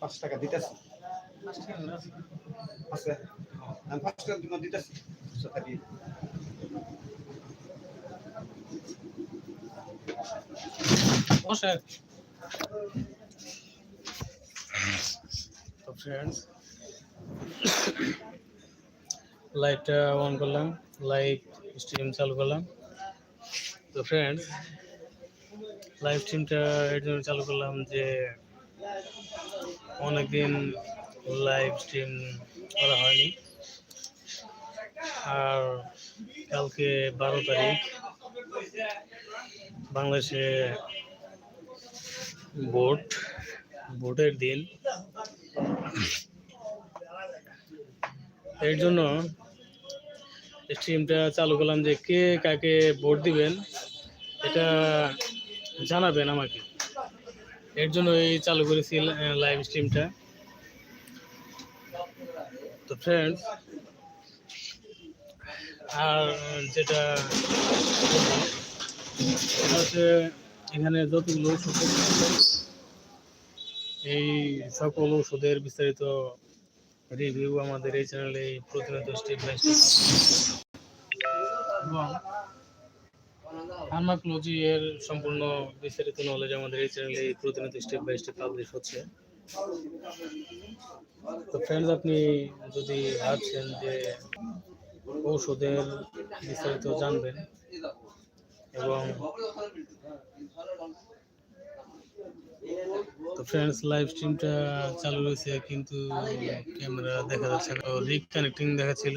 পঞ্চাশ টাকা দিতেছি। আছে? আমি পাঁচ টাকার জন্য দিতেছি। টাকা। বসে। ফ্রেন্ডস লাইটটা অন করলাম লাইভ স্ট্রিম চালু করলাম। তো ফ্রেন্ডস লাইভ স্ট্রিমটা এর জন্য চালু করলাম যে অনেকদিন লাইভ স্ট্রিম করা হয়নি। আর কালকে বারো তারিখ বাংলাদেশে ভোট, ভোটের দিন। এর জন্য স্ট্রিমটা চালু করলাম যে কে কাকে ভোট দিবেন, এটা জানাবেন আমাকে। এর জন্য এই চালু করেছি লাইভ স্ট্রিমটা তো ফ্রেন্ডস আর যেটা হচ্ছে এখানে যতগুলো ওষুধ এই সকল ওষুধের বিস্তারিত রিভিউ আমাদের এই চ্যানেলে প্রতিনিয়ত স্টেপ বাই স্টেপ এবং ফার্মাকোলজি এর সম্পূর্ণ বিস্তারিত নলেজ আমাদের এই চ্যানেলে প্রতিনিয়ত স্টেপ বাই স্টেপ পাবলিশ হচ্ছে। তো ফ্রেন্ডস আপনি যদি ভাবছেন যে ঔষধের বিস্তারিত জানবেন এবং তো ফ্রেন্ডস লাইভ স্ট্রিমটা চালু রয়েছে কিন্তু ক্যামেরা দেখা যাচ্ছে লিক কানেক্টিং দেখাচ্ছিল।